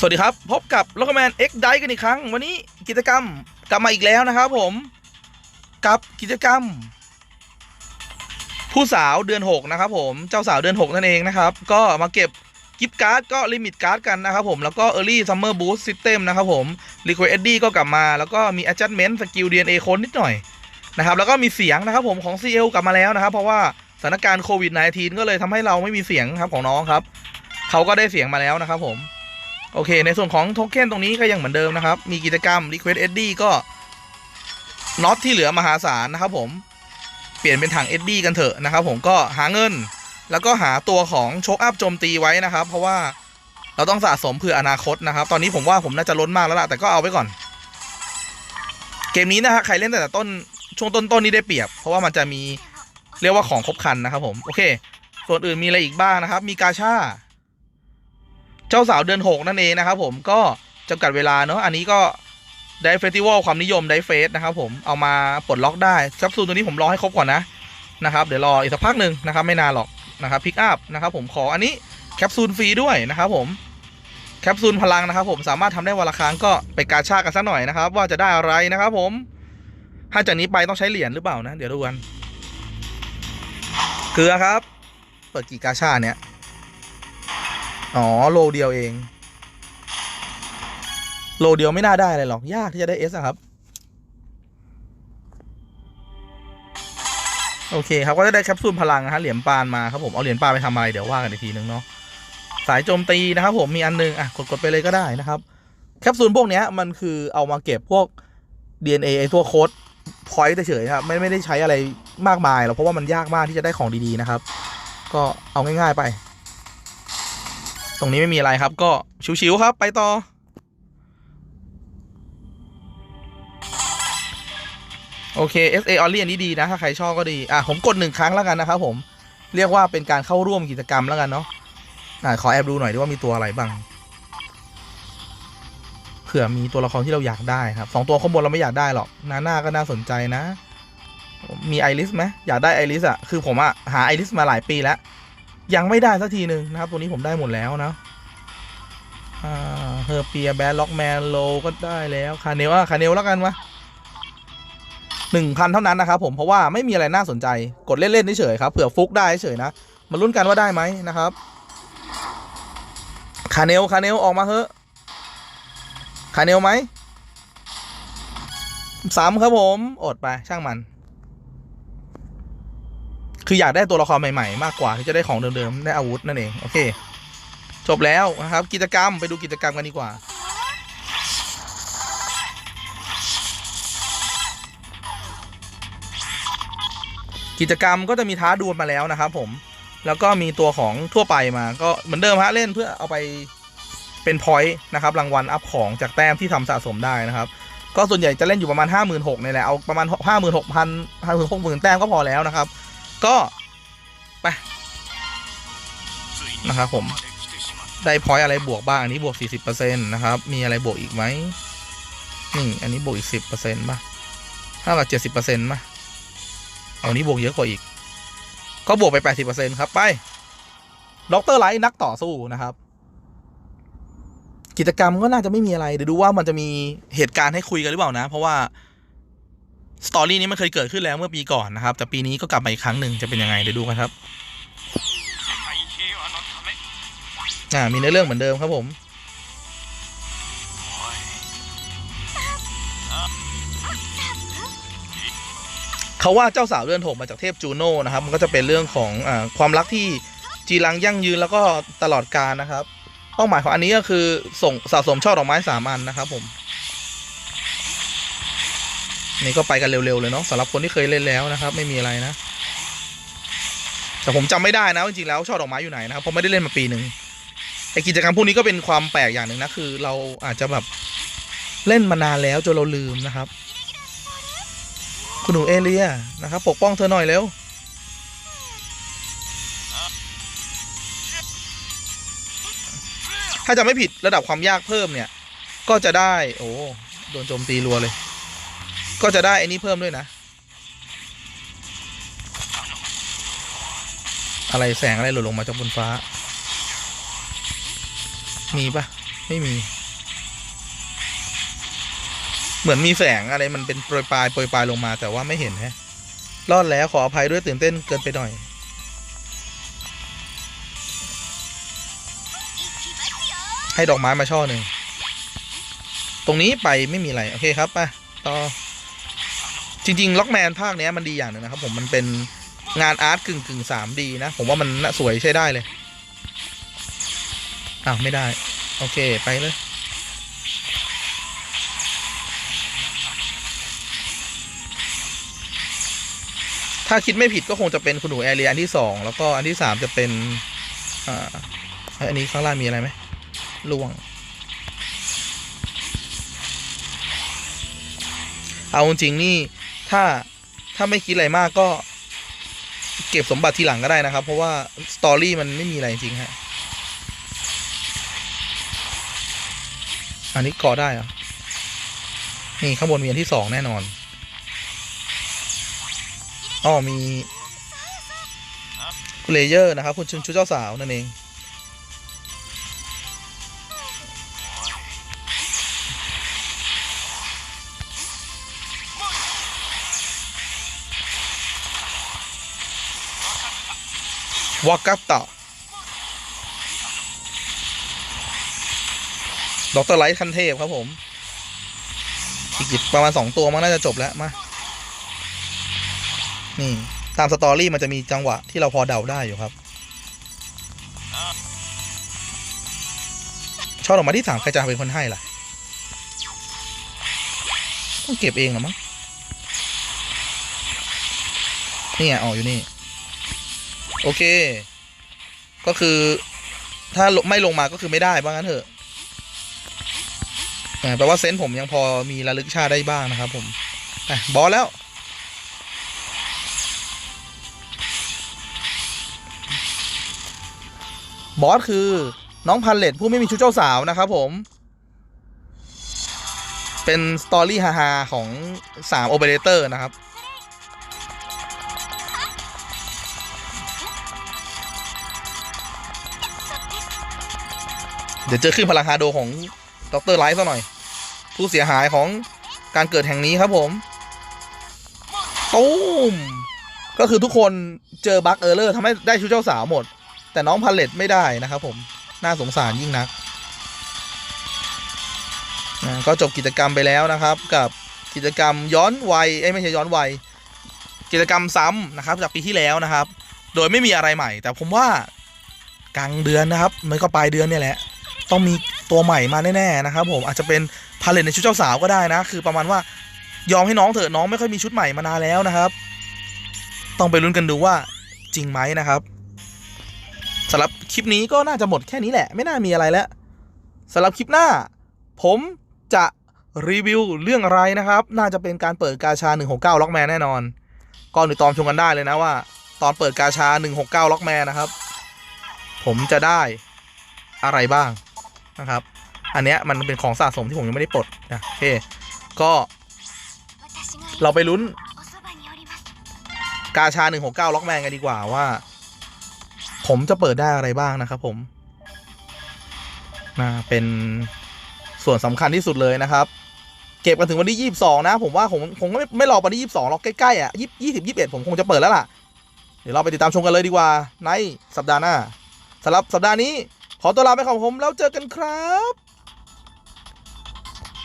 สวัสดีครับ พบกับล็อกแมน X ไดกันอีกครั้ง วันนี้กิจกรรมกลับมาอีกแล้วนะครับผม กับกิจกรรม ผู้สาวเดือน 6 นะครับผมเจ้าสาวเดือน 6 นั่นเองนะครับ ก็มาเก็บกิฟต์การ์ดก็ลิมิตการ์ดกันนะครับผม แล้วก็ Early Summer Boost System นะครับผม Liquid Eddy ก็กลับมา แล้วก็มี Adjustment Skill DNA โค้ดนิดหน่อยนะครับแล้วก็มีเสียงนะครับผมของ CL กลับมาแล้วนะครับ เพราะว่าสถานการณ์โควิด -19 ก็เลยทำให้เราไม่มีเสียงครับของน้องครับเขาก็ได้เสียงมาแล้วนะครับผม โอเค ในส่วนของโทเค็นตรงนี้ก็ยังเหมือนเดิมนะครับ มีกิจกรรม Request Eddy ก็น็อตที่เหลือมหาศาลนะครับผม เปลี่ยนเป็นถัง Eddy กันเถอะนะครับผมก็หาเงิน แล้วก็หาตัวของโชคอัพโจมตีไว้นะครับ เพราะว่าเราต้องสะสมเผื่ออนาคตนะครับ ตอนนี้ผมว่าผมน่าจะล้นมากแล้วล่ะแต่ก็เอาไว้ก่อน เกมนี้นะฮะใครเล่นแต่ต้นช่วงต้นๆนี้ได้เปรียบ เพราะว่ามันจะมีเรียกว่าของครบคันนะครับผมโอเค ส่วนอื่นมีอะไรอีกบ้างนะครับ มีกาชา เจ้าสาวเดือนหกนั่นเองนะครับผมก็จำกัดเวลาเนอะอันนี้ก็ได้เฟสติวัลความนิยมได้เฟสนะครับผมเอามาปลดล็อกได้แคปซูลตัวนี้ผมรอให้ครบก่อนนะนะครับเดี๋ยวรออีกสักพักหนึ่งนะครับไม่นานหรอกนะครับพิกอัพนะครับผมขออันนี้แคปซูลฟรีด้วยนะครับผมแคปซูลพลังนะครับผมสามารถทำได้วันละครั้งก็ไปกาชากันสักหน่อยนะครับ ว่าจะได้อะไรนะครับผมถ้าจากนี้ไปต้องใช้เหรียญหรือเปล่านะ เดี๋ยวดูกันเกลือครับ เปิดกี่กาชาเนี่ย อ๋อโลเดียวเอง โลเดียวไม่น่าได้เลยหรอก ยากที่จะได้เอสครับ โอเคครับก็จะได้แคปซูลพลังนะฮะเหรียญปานมาครับผมเอาเหรียญปานไปทำอะไรเดี๋ยวว่ากันอีกทีนึงเนาะสายโจมตีนะครับผมมีอันนึงอะกดกดไปเลยก็ได้นะครับ แคปซูลพวกเนี้ยมันคือเอามาเก็บพวก DNA ไอตัวโค้ดพอยต์เฉยๆครับไม่ไม่ได้ใช้อะไรมากมายหรอกเพราะว่ามันยากมากที่จะได้ของดีๆนะครับ ก็เอาง่ายๆไป ตรงนี้ไม่มีอะไรครับ ก็ชิวๆครับ ไปต่อ โอเค SA Only อันนี้ดีนะ ถ้าใครชอบก็ดี อะ ผมกดหนึ่งครั้งแล้วกันนะครับผม เรียกว่าเป็นการเข้าร่วมกิจกรรมแล้วกันเนาะอะขอแอบดูหน่อยดีว่ามีตัวอะไรบ้างเผื่อมีตัวละครที่เราอยากได้ครับสองตัวข้างบนเราไม่อยากได้หรอกหน้าหน้าก็น่าสนใจนะ มีไอริสไหมอยากได้ไอริสอะคือผมอะหาไอริสมาหลายปีแล้ว ยังไม่ได้สักทีหนึ่งนะครับ ตัวนี้ผมได้หมดแล้วนะเฮอร์เปียแบนล็อกแมนโลก็ได้แล้วคาเนลอะคาเนลแล้วกันวะหนึ่งพันเท่านั้นนะครับผมเพราะว่าไม่มีอะไรน่าสนใจกดเล่นๆเฉยๆครับเผื่อฟุกได้เฉยนะมาลุ้นกันว่าได้ไหมนะครับคาเนลคาเนลออกมาเถอะคาเนลไหมสามครับผมอดไปช่างมัน คืออยากได้ตัวละครใหม่ๆ มากกว่าที่จะได้ของเดิมๆได้อาวุธนั่นเองโอเคจบแล้วนะครับ กิจกรรมไปดูกิจกรรมกันดีกว่ากิจกรรมก็จะมีท้าดวลมาแล้วนะครับผม แล้วก็มีตัวของทั่วไปมา ก็เหมือนเดิมฮะเล่นเพื่อเอาไปเป็นพอยต์นะครับรางวัลอัพของจากแต้มที่ทำสะสมได้นะครับ ก็ส่วนใหญ่จะเล่นอยู่ประมาณ 5 6 0 0 0นี่แหละ เอาประมาณ 5 6 0 0 0 5 6 0 0 0แต้มก็พอแล้วนะครับ ก็ไปนะครับผมได้พอยอะไรบวกบ้างอันนี้บวก 40%นะครับ มีอะไรบวกอีกไหมนี่อันนี้บวกอีก 10%ป่ะเท่ากับ70%ป่ะเอานี้บวกเยอะกว่าอีก ก็บวกไป 80%ครับไปด็อกเตอร์ไลท์นักต่อสู้นะครับ กิจกรรมก็น่าจะไม่มีอะไรเดี๋ยวดูว่ามันจะมีเหตุการณ์ให้คุยกันหรือเปล่านะ เพราะว่า สตอรี่นี้มันเคยเกิดขึ้นแล้วเมื่อปีก่อนนะครับ แต่ปีนี้ก็กลับมาอีกครั้งหนึ่งจะเป็นยังไงเดี๋ยวดูกันครับอ่ามีเนื้อเรื่องเหมือนเดิมครับผมเขาว่าเจ้าสาวเรือนหกมาจากเทพจูโน่นะครับ มันก็จะเป็นเรื่องของอ่าความรักที่จีรังยั่งยืนแล้วก็ตลอดกาลนะครับ เป้าหมายของอันนี้ก็คือส่งสะสมช่อดอกไม้สามอันนะครับผม นี่ก็ไปกันเร็วๆเลยเนาะสำหรับคนที่เคยเล่นแล้วนะครับ ไม่มีอะไรนะ แต่ผมจำไม่ได้นะจริงๆแล้วช่อดอกไม้อยู่ไหนนะครับเพราะไม่ได้เล่นมาปีหนึ่งไอกิจกรรมพวกนี้ก็เป็นความแปลกอย่างหนึ่งนะคือ เราอาจจะแบบเล่นมานานแล้วจนเราลืมนะครับ คุณหนูเอเลียนะครับ ปกป้องเธอหน่อยเร็วถ้าจะไม่ผิดระดับความยากเพิ่มเนี่ย ก็จะได้ โอ้โดนโจมตีรัวเลย ก็จะได้ไอ้นี้เพิ่มด้วยนะ อะไรแสงอะไรหล่นลงมาจากบนฟ้า มีปะไม่มี เหมือนมีแสงอะไรมันเป็นโปรยปลายโปรยปลายลงมาแต่ว่าไม่เห็นแฮะรอดแล้วขออภัยด้วยตื่นเต้นเกินไปหน่อยให้ดอกไม้มาช่อหนึ่ง ตรงนี้ไปไม่มีอะไร โอเคครับ ไป ต่อ จริงๆล็อกแมนภาคเนี้ยมันดีอย่างหนึ่งนะครับ ผมมันเป็นงานอาร์ตกึ่งกึ่งสามดีนะ ผมว่ามันน่าสวยใช้ได้เลยอ้าวไม่ได้ โอเคไปเลย ถ้าคิดไม่ผิดก็คงจะเป็นคุณหนูแอเรียอันที่สองแล้วก็อันที่สามจะเป็นอ่าอันนี้ข้างล่างมีอะไรไหมล่วง เอาจริงนี่ ถ้าถ้าไม่คิดอะไรมากก็ เก็บสมบัติทีหลังก็ได้นะครับ เพราะว่าสตอรี่มันไม่มีอะไรจริงฮะอันนี้กาะได้เหรอนี่ข้างบนมีอันที่สองแน่นอนอ๋อมีเลเยอร์นะครับ คุณชุนชุดเจ้าสาวนั่นเอง วากัตตะดรไลท์คันเทพครับผม อีกประมาณสองตัวมันน่าจะจบแล้ว มา นี่ ตามสตอรี่มันจะมีจังหวะที่เราพอเดาได้อยู่ครับ ช่อดอกไม้ที่สามใครจะเป็นคนให้ล่ะ ต้องเก็บเองหรอมั้งนี่ไงอ๋ออยู่นี่ โอเค ก็คือถ้าไม่ลงมาก็คือไม่ได้บ้างั้นเถอะแปลว่าเซนส์ผมยังพอมีระลึกชาได้บ้างนะครับ ผมบอสแล้ว บอสคือน้องพันเลตผู้ไม่มีชุดเจ้าสาวนะครับผม เป็นสตอรี่ฮาๆของ3โอเปอเรเตอร์นะครับ เดี๋ยวเจอขึ้นพลังฮาโดของดรไลท์ซะหน่อย ผู้เสียหายของการเกิดแห่งนี้ครับผมตูมก็คือทุกคนเจอบั๊กเออร์เลอร์ทำให้ได้ชุดเจ้าสาวหมด แต่น้องพาเลตไม่ได้นะครับผม น่าสงสารยิ่งนัก ก็จบกิจกรรมไปแล้วนะครับ กับกิจกรรมย้อนวัยเอ้ยไม่ใช่ย้อนวัย กิจกรรมซ้ำนะครับ จากปีที่แล้วนะครับ โดยไม่มีอะไรใหม่ แต่ผมว่ากลางเดือนนะครับ มันก็ปลายเดือนเนี่ยแหละ ต้องมีตัวใหม่มาแน่ๆนะครับผมอาจจะเป็นพาเลตในชุดเจ้าสาวก็ได้นะ คือประมาณว่ายอมให้น้องเถอะน้องไม่ค่อยมีชุดใหม่มานานแล้วนะครับ ต้องไปลุ้นกันดูว่าจริงไหมนะครับสำหรับคลิปนี้ก็น่าจะหมดแค่นี้แหละ ไม่น่ามีอะไรแล้วสำหรับคลิปหน้า ผมจะรีวิวเรื่องอะไรนะครับ น่าจะเป็นการเปิดกาชา 169 ล็อกแมนแน่นอน ก่อนหรือตอมชมกันได้เลยนะว่า ตอนเปิดกาชา 169 ล็อกแมนนะครับ ผมจะได้อะไรบ้าง นะครับ อันเนี้ยมันเป็นของสะสมที่ผมยังไม่ได้ปลดนะโอเคก็เราไปลุ้นกาชา 169 ล็อกแมนกันดีกว่าว่า ผมจะเปิดได้อะไรบ้างนะครับผมนะเป็นส่วนสำคัญที่สุดเลยนะครับ เก็บกันถึงวันที่ 22 นะ ผมว่าผมผมก็ไม่ไม่รอวันที่ 22หรอกใกล้ๆอะ20 21 ผมคงจะเปิดแล้วล่ะ เดี๋ยวเราไปติดตามชมกันเลยดีกว่าในสัปดาห์หน้าสำหรับสัปดาห์นี้ ขอตัวลาไปของผมแล้วเจอกันครับ